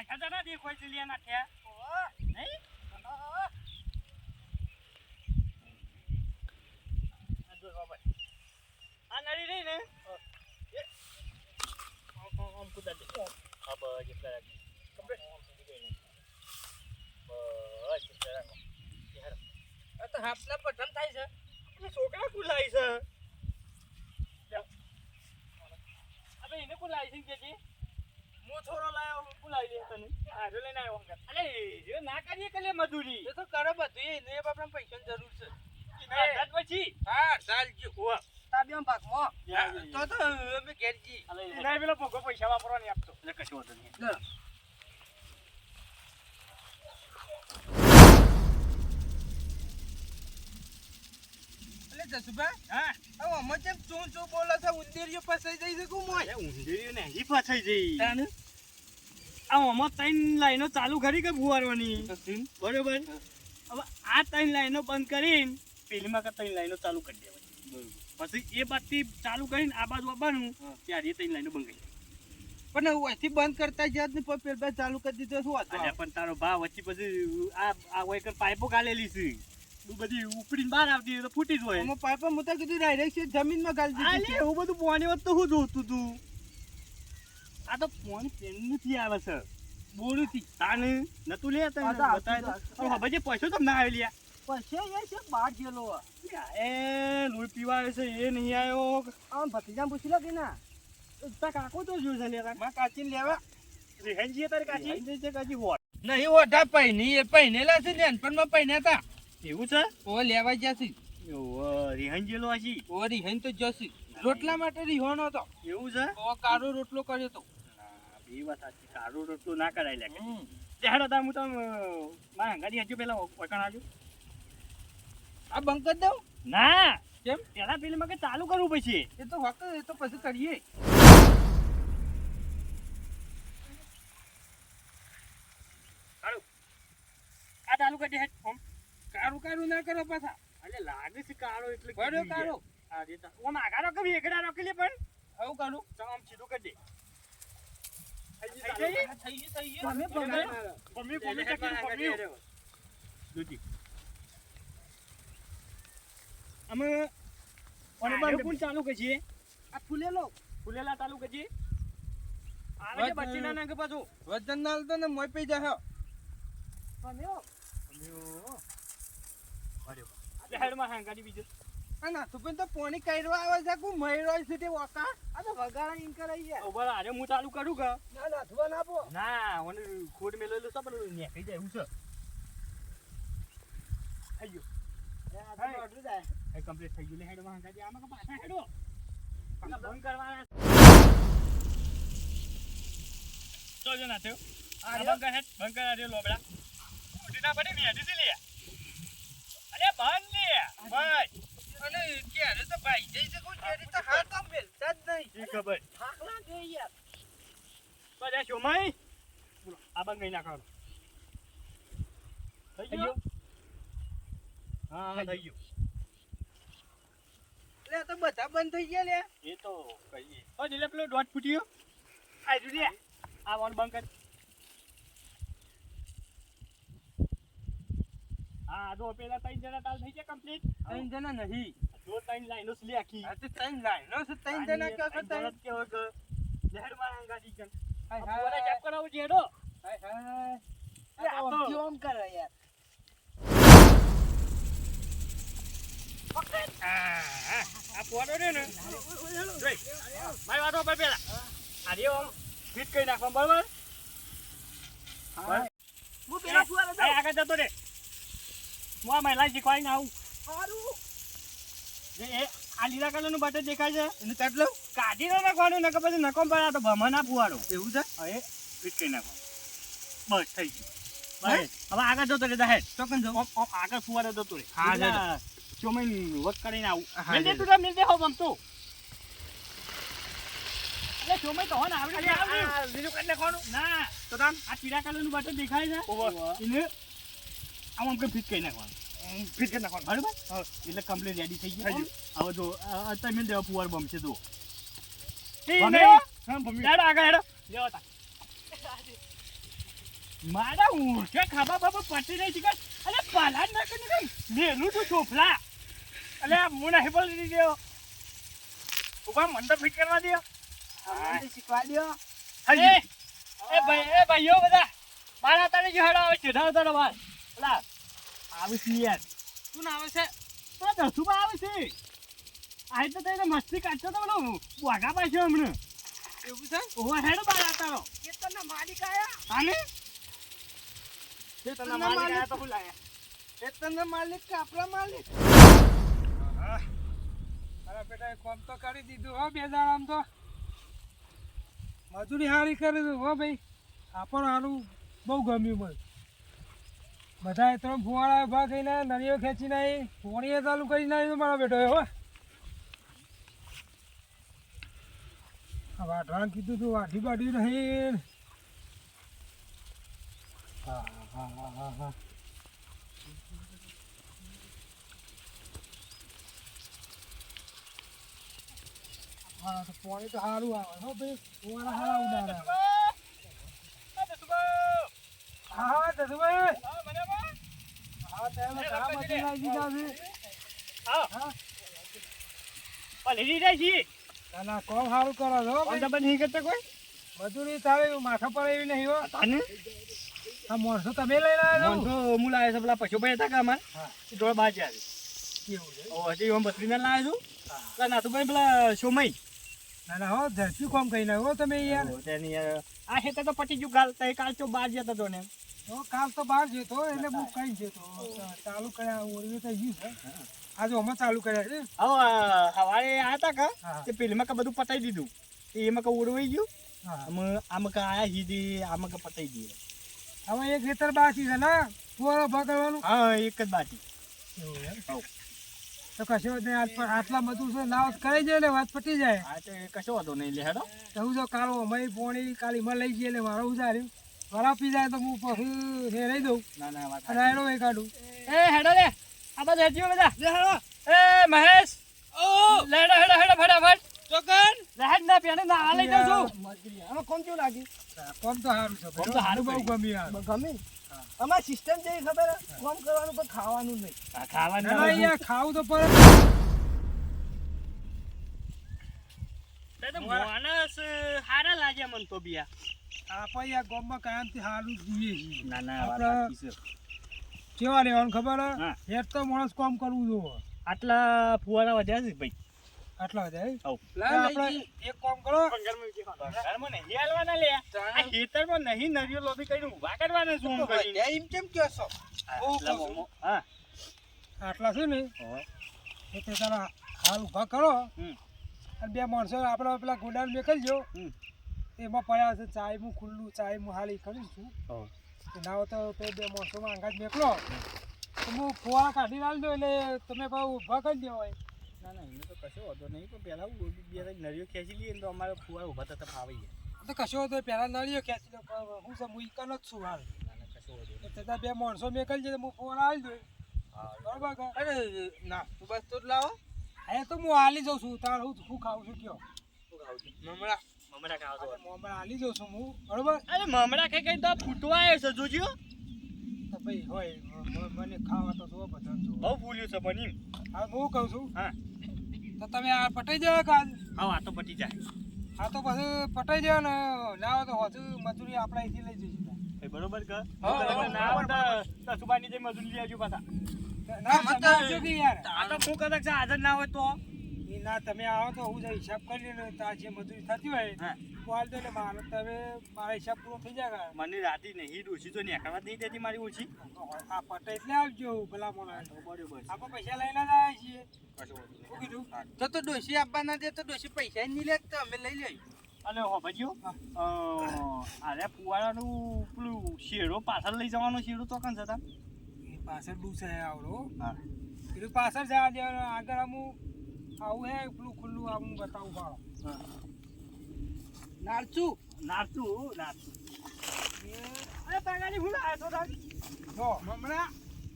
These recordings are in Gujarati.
પાછા તો ના છે લ્યા નાખ્યા નહીં આ નળી રહી ને. આમ, કૂદા દે. હા, બસ, એટલા રાખી. તો હાફના પઠન થાય છે એટલે છોકરા કુલાઈ છે. અબે એને કુલાઈ છે કે છે હું થોડો લાયો કુલાઈ લે તને. આ લઈને આવ્યો અંગત અલે એ ના કરીએ કલે મજૂરી? એ તો કરે બધું ને આપણે પૈસાની જરૂર છે. ઘાટ પછી? હા ચાલજી હોવા તાબિયામ ભાગમાં યા, તો તો અમે ઘેર જી અલે પેલો ભોગો પૈસા વાપરવાની આપતો. એટલે કશું વાંધો નહીં. એટલે જસુભા હા. હવે અમે જેમ ચૂં ચૂં બોલે છે? ઉંદેરીઓ ફસાઈ જઈ છે કું મોય. ઊંધેડી ને હજી ફસાઈ જઈ તાને આ આમાં ત્રણ લાઈનો ચાલુ કરી કે ફુવારવાની બરોબર? હવે આ ત્રણ લાઈનો બંધ કરીને પેલીમાં કે ત્રણ લાઈનો ચાલુ કરી દેવાની. પછી એ બાજુથી ચાલુ કરીને આ બાજુ આવવાનું ત્યારે એ ત્રણ લાઈનો બંધ કરી પણ અહીંથી બંધ કરતા જ્યાં ને પેલ ચાલુ કરી દીધો શું વાત? પણ તારો ભાવ વચ્ચે પછી આ આ હોય પાઇપો ગાલેલી છે. બધી ઉપડીને બહાર આવતી હોય તો ફૂટી જ હોય. અમે પાઇપા મુતા કીધું ડાયરેક્ટ જમીનમાં ગાળી દીધી એવું બધું પાણી હોત તો હું જોતું તું. આ તો પાણી પેનથી આવે છે. બોલુથી તાને નતું લે તને બતાય તો. હવે ભજે પૈસો તો ના આવી લ્યા. પછી એ છે બહાર ગયેલો એ લોહી પીવા આવે છે એ નહીં આવ્યો આમ ભત્રીજા પૂછી લો કે ના. તા કાકો તો જોયું છે તારમાં કાચી લેવા. રેહનજી તારે કાચી? કાચી હોટ નહીં ઓઢા પૈની એ લે છે નાનપણમાં પહેર્યા હતા એવું છે? ઓ લેવા જશે ઓ રેહનજી જેલો આછી ઓ રિહાઈન તો જશે રોટલા માટે રિહોનો હતો. એવું છે? ઓ કાળો રોટલો કર્યો તો બે વાત સાચી. કાળું રોટલું ના કરાય લે દેહાડો તા હું તમ મારા હંગાથી હજુ પેલા ઓળખાણ આજુ આ બંક કરી દઉં? ના. કેમ? પેલા પેલી માં કે ચાલુ કરવું પછી એ તો હક એ તો પછી કરીએ. ચાલુ કરી દે હેડ ઓમ. કાળું કાળું ના કરો પાછા. એટલે લાગે છે કાળો એટલે કર્યો કાળો. આ ઓમ આગારો રોકી લે પણ. આવું કાળું સીધું કરી દે. ચાલુ કરીએ. ફૂલેલો. ફૂલેલા ચાલુ કરીએ. આવે બચ્ચીના નંગ પાછું. વજન ના તો ને મોય પી જાય હેડમાં હાંગાડી બીજું. આ ના તું પોણી કાઢવા આવે છે કુ મયરો છે તે વકા. આ તો વગાડા ઇન કરાઈ યાર હું ચાલુ કરું કે ના ના ના ના મને ખોટ મેલેલું છે પણ કઈ જાય છે. થઈ ગયું. એ કમ્પ્લીટ થઈ ગયું. લે હેડમાં હાંગાડી. આમાં કે પાછા હેડો. બંધ કરવાના તો જો ના આ બંધ કર હેડ. બંધ કર આર્યો લોબડા. ઉઠી ના પડી મેડી લે. અરે લે. અને ક્યારે તો ભાઈ જઈ શકું? ત્યારે તો હાથ તો મેલતા જ નહીં. ઈ ખબર. થાક લાગે યાર. બસ આ શોમાઈ. બોલો આ બંધ ગઈ નાખવાનું. થઈ ગયું? હા હા થઈ ગયું. આ તો બધા બંધ થઈ ગયા લે. એ તો કહીએ ઓ એટલે પેલો દોઢ ફૂટ્યો આ જુદી આ વન બંધ કર. હા જો પેલા ત્રણ જણા તાલ થઈ ગયા કમ્પ્લીટ ત્રણ જણા નહીં. જો ત્રણ લાઈનો છે લેખી. આ ત્રણ લાઈનો છે ત્રણ જણા કે કે ત્રણ. કે હોય લહેરમાં કે હાય હાય. બોલે ચાપ કરાવો જેડો હાય હાય. આ તો- કેમ કરે યાર? આ આ પોડો રે ને. જોઈ. વાતો પર પેલા. આ રે ઓમ ફિટ કરી નાખવા બરાબર? હું. પેલા આ આગળ જતો રે. હું આ મહિલા શીખવાડીને આવું. સારું એ આ લીલા કલરનું બટન દેખાય છે? એનું કાઢ કાઢી ના નાખવાનું નકર પછી નકો પર આ તો ભમા ના પુવાડો એવું છે? હવે ફિટ કરી નાખો. બસ થઈ ગયું. હવે આગળ જતો રે દાહેર ચોકન ઓમ આગળ ફુવાડો જતો રે હા, જા ચોમીન વર્ક કરીને આવું. મિલ દે તું મિલ દે હો બમતો એટલે તો હોને આવડે લીલું કાઢ નાખવાનું. ના તો તામ. આ પીળા કલરનું બટન દેખાય છે. એને આમ કે ફિટ કરી નાખવાનું. ફિટ કરી નાખવાનું. બરાબર? એટલે કમ્પ્લીટ રેડી થઈ ગયું. હવે જો તમે દેવા પુવાર બમ છે તો ભમ્યો? ભમ્યો? હા ભમ્યો. હેડો આગળ હેડો. લેવા તા. મારા ઊંઘે ખાબા બાબા પટી નહીં શીખર અલે પાલા ના કરી લેલું તું ચોફલા અલે હું નહીં બોલી દીધો ઊભા મંડપ ફિટ કરવા દો શીખવા દ્યો. એ એ ભાઈ એ ભાઈઓ બધા. મારા તારે જો હેડો આવે છે તારો આવે છે યાર. શું નામ છે? તો દસુબા આવે છે. આજ તો તને મસ્તી કાઢતો તો વાગા પાછો હમણાં. એવું છે? ઓવા હેડો બાર માલિક આયા? આને તે તને માલિક આયા તો હું લાયા? ખેતરના માલિક કે આપણા માલિક? અરે બેટા કોમ તો કરી દીધું હો બે દાડા આમ તો. મજૂરી સારી કરી દઉં હો ભાઈ. આપણ હારું બહુ ગમ્યું મને. બધા ત્રણ ફુવાળા ઊભા થઈને નળીઓ ખેંચી નાખી પોણીએ ચાલુ કરી નાખ્યું મારો બેટો એવો વાઢવાનું કીધું તું, વાઢી બાઢી નહીં હા હા હા હા હા. હા, તો પોણી તો સારું આવે, હો ભાઈ. ફુવારા સારા ઉડાડે. હા હા જસુભાઈ હા તમે કામ હતી લાગી દીધા છે હા. લીધી જાય છે ના ના કોમ સારું કરો છો. નહીં કરતા કોઈ? મજૂરી તારે માથા પર એવી નહીં હો. તને? આ માણસો તમે લઈ આવ્યા છો? હું લાવ્યો છે પેલા પશુભાઈ હતા કે અમારે હા. એ થોડા બાજી આવે કેવું છે? ઓ હજી હું બત્રીને લાવ્યો છું. પેલા નાતુભાઈ પેલા સોમઈ. ના ના હો ઝડપી કોમ કરી હો તમે યાર તેની યાર આ ખેતર તો પટી ગયું કાલ તે કાલ તો બાર જતો હતો ને. કાલ તો બહાર જતો એટલે હું. કઈ જતો ચાલુ કર્યા ઓરવે તો ગયું છે. આજે અમે ચાલુ કર્યા છે. હવે સવારે આતા કા તે પેલીમાં કા બધું પતાઈ દીધું. એમાં કા ઓરવાઈ ગયું. અમે આમ કા આયા હીધી આમાં કા પતાઈ દઈએ હવે એક ખેતર બાકી છે ને? પૂરો ભગવાનું હા એક જ બાકી. તો કશો નહીં આજ પર આટલા બધું છે ના કરી જાય ને વાત પટી જાય. હા તો કશો વાંધો નહીં લે હેડો. તો હું જો કાલો અમે પોણી કાલી માં લઈ જઈએ એટલે મારો ઉજાર્યું વરા પી જાય તો હું પછી રહી દઉં. ના ના વાત અને આયરો એ કાઢું. એ હેડો લે. આ બધા હેડજો બધા. એ મહેશ. ઓ! લેડો હેડો હેડો ફટાફટ. ચોકન! રહેજ ના પેને ના લઈ જાઉં છું. આમાં કોમ કેવું લાગી કોમ તો સારું છે કોમ તો સારું બહુ ગમી યાર ગમે? અમાર સિસ્ટમ જેવી ખબર કોમ કરવાનું પણ ખાવાનું નહીં. આ ખાવાનું નહીં યાર ખાવું તો પડે. તે તો માણસ હારા લાગે મન તો બિયા આપણે આ ગામમાં કાયમથી સારું જોઈએ છીએ ના ના વાત કેવા રહેવાનું ખબર? હે? તો માણસ કામ કરવું જોવે. આટલા ફુવારા વધ્યા છે ભાઈ. આટલા. એટલે આપણે એક કામ કરો. ઘરમાં નહીં હાલવાના લે. આ ખેતરમાં નહીં નરિયો લોબી કરીને ઊભા કરવાના શું આમ એમ કેમ કહો છો? હા. આટલા છે ને. એ તે તારા હાલ ઊભા કરો. હમ. અને બે માણસો આપણે પેલા ગોડાઉન મેકલજો હમ. એમાં પડ્યા છે ચાય હું ખુલ્લું ચાય હું હાલી કરી છું. હોય. ના હોય તો તે બે માણસોમાં અંગાજ મેકલો. તો હું ફુવારા કાઢી નાખજો એટલે તમે પાછું ઊભા કરી દેવાય ના ના એને તો કશો વાંધો નહીં પણ પહેલાં હું બે નરિયો ખેંચી લઈએ તો અમારે ફુવારા ઊભા થતા ફાવી જાય તો કશો તો પહેલાં નળીઓ ખેંચી લો હું છે હું ઈકન જ છું હાલ. વાંધો. છતાં બે માણસો મેકલજો તો હું ફુવારા હાલી દઉં. બરાબર અરે ના તું બસ તો લાવો. હા તો હું હાલી જાઉં છું તાર હું હું ખાઉં છું કયો? શું ખાઉં છું. મમરા મમરા ખાવા તો. હું હમણાં હાલી છું હું. બરાબર? અરે મમરા ખાઈ ખાઈ તો ફૂટવા આવ્યો છે જોજો. તો ભાઈ હોય મને ખાવા તો જો બધા જો બહુ ફૂલ્યું છે પણ એમ. હા હું કહું છું. હા. તો તમે આ પટાઈ જાવ કાલ હા આ તો પટી જાય. હા તો પછી પટાઈ જાવ ને ના તો હજુ મજૂરી આપણે અહીંથી લઈ જઈશું બરોબર કર ના સુબાની જે મજૂરી લઈ આવજો પાછા. ના મત- આવજો કે યાર આ તો હું કદાચ હાજર ના હોય તો? એ ના તમે આવો તો હું હિસાબ કરી લઉં તાર જે મજૂરી થતી હોય બોલ દો એટલે મારો તમે મારા હિસાબ પૂરો થઈ જાય મને રાતી નહીં ઓછી તો નીકળવા નહીં દેતી મારી ઓછી. આ પટે એટલે આવજો ભલા મોણા. બરોબર આપણે પૈસા લઈને જ આવ્યા છીએ. શું કીધું તો તો ડોસી આપવા ના દે તો ડોસી પૈસા નહીં લે તો અમે લઈ લઈએ. અને હો ભજીઓ અરે ફુવારાનું પેલું શેરો પાછળ લઈ જવાનો શેરો તો કાં જતા પાછળ ડૂસે આવડો. હા. પેલું પાછળ જવા દેવાનું આગળ અમુક આવું હે પેલું ખુલ્લું આવું બતાવું પાડો નારચું. નાચું નાચું અરે તાગાની હું લાવ્યો તો જો મમરા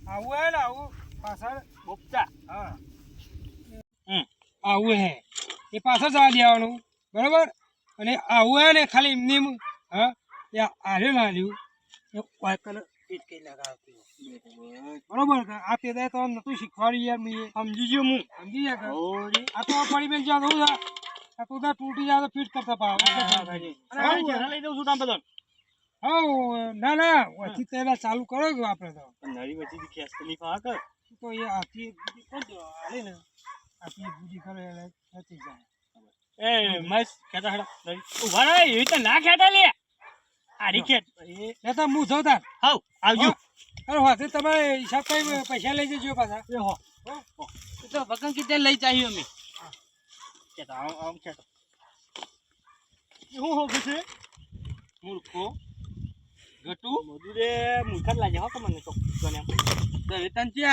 આવું હે આવું પાછળ. બોપચા. હા. આવું હે. એ પાછળ જવા દેવાનું બરોબર? અને આવું હે ને ખાલી એમની હા એ હાલ્યું ના કોઈ કને ફીટ કઈ લગાવતી બરોબર આ તે તો આમ નતું શીખવાડ્યું યાર મેં સમજી ગયો હું. સમજી ગયા કે? આ તો પડી બેન જ્યાં આ તું તૂટી જાય તો ફીટ કરતા પાવ. લઈ દઉં છું તાન બધાને. હા ના ના વચ્ચે ચાલુ કરો છો આપણે તો. પણ નળી ખેસ તકલીફ આવે તો એ ને. આખી બુજી કરે એટલે પતી જાય. એ મસ્ત ખેંચા હેડા. નળી. રહે, એવી રીતે ના ખેતા લે. આરી ખેંચ એ તો હું જોતા તાર. હાવ આવજો. અરે વાતે તમે હિસાબ પૈસા લઈ જજો પાછા. એ હો. એ તો ભગન કીધે લઈ જાય અમે. ખેંચા આમ આમ ખેંચો એ હું હો છે મૂર્ખો. ગટુ. મધુરે મૂર્ખા લાગે હો તમને તો. તને એમ. તન તને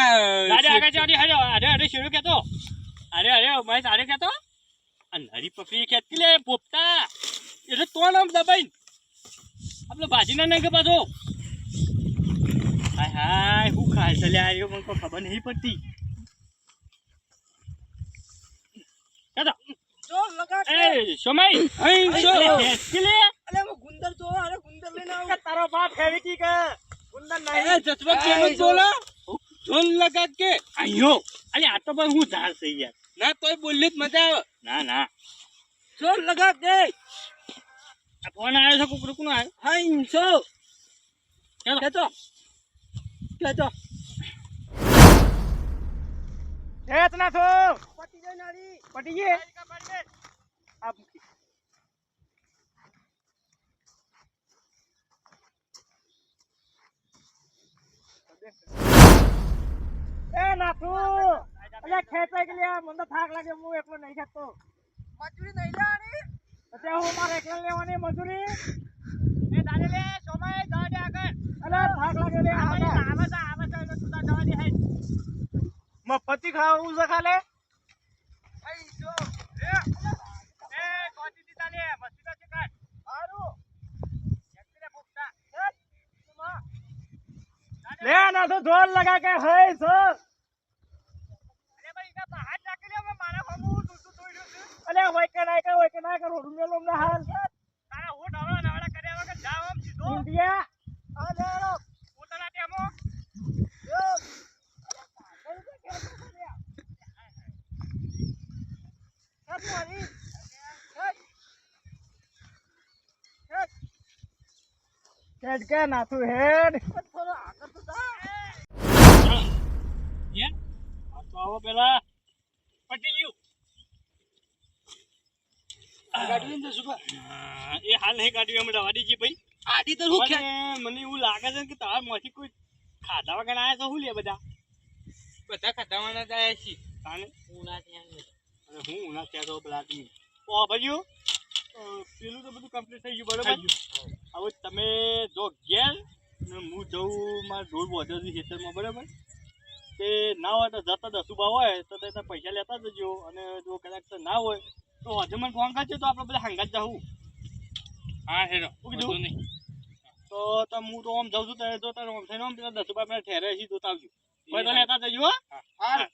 અરે આગળ જાઓ, હરે અરે અરે શેરું કહેતો અરે અરે મહેશ અરે કહેતો અને હરી પકડી ખેંચી લે પોપટા. એટલે તો નામ દબાઈ આપણે ભાજીના કે પાછો. હાય હાય હું ખાય છે લ્યા આ મને ખબર નહીં પડતી. અરે અરે તારો બાપ કે ગુંદર નહીં. જસવંત લગા કે. આયો. અલે આ તો પણ હું ધાર છે યાર. ના તોય બોલી જ મજા આવે. ના ના. જોર લગા દે. ફોન આવ્યો છે કુકડું કોનો આવ્યો હા ઇંચો ચાલો. કેતો? કેતો? ખેંચ નાખો પટી જાય નારી. પટી ગયે આ મૂકી. એ નાથુ અલ્યા ખેંચાઈ ગયેલી મને તો થાક લાગે હું એકલો નહીં ખેંચતો મજૂરી નહીં લેવાની? અત્યારે હું મારે એકલા લેવાની મજૂરી. એ દાદે લે સોમાય દે આગળ. અલ્યા થાક લાગે લે આવે આવે આવે તું જવા દે હાય મફતી ખાવું છે ખાલે? આઈ જો એ એ કોટી દીતા લે મસ્તી તો શીખાય હારું. લે ના તો ઢોલ લગા કે હે છો અરે ભાઈ કા બહાર નાખી લે મે મારા હમુ દૂધ દોડ્યું છે અલે હોય કે ના કે હોય કે ના કે રોડું મેલો ના હાલ. તારા હું ઢવળા નવળા કર્યા વગર જાવ આમ સીધો. ઇન્ડિયા અલે રો પોતાના ટેમો હેડ કે નાથુ હેડ. થોડો આગળ તો જા યે આ તો આવો પેલા પટી ગયું ગાડી હા, એ હાલ નહીં કાઢ્યું અમે રવાડીજી ભાઈ. આડી તો શું મને મને એવું લાગે છે કે તારા માંથી કોઈ ખાધા વગર આયા તો શું લે બધા? બધા ખટાવાના આવ્યા છે તાને? ઉના ત્યાં અને હું ઉના ત્યાં તો પેલા તી ઓ ભાઈઓ પેલું તો બધું કમ્પ્લીટ થઈ ગયું બરોબર? હવે તમે જો ઘેર ને હું જઉં મારા ઢોર છે ખેતરમાં બરાબર? તે ના હોય તો જતા દસુબા હોય તો તે પૈસા લેતા જજો. અને જો કદાચ ના હોય તો હજુ મને ફોન કરજો તો આપણે બધા હંગાત જાઉં હા હેરો શું કીધું? તો તો હું તો આમ જાઉં છું ત્યારે તો તારે આમ થઈને આમ પેલા દસુબા પેલા ઠેરે છે તો આવજો કોઈ તો લેતા જજો હો. હા.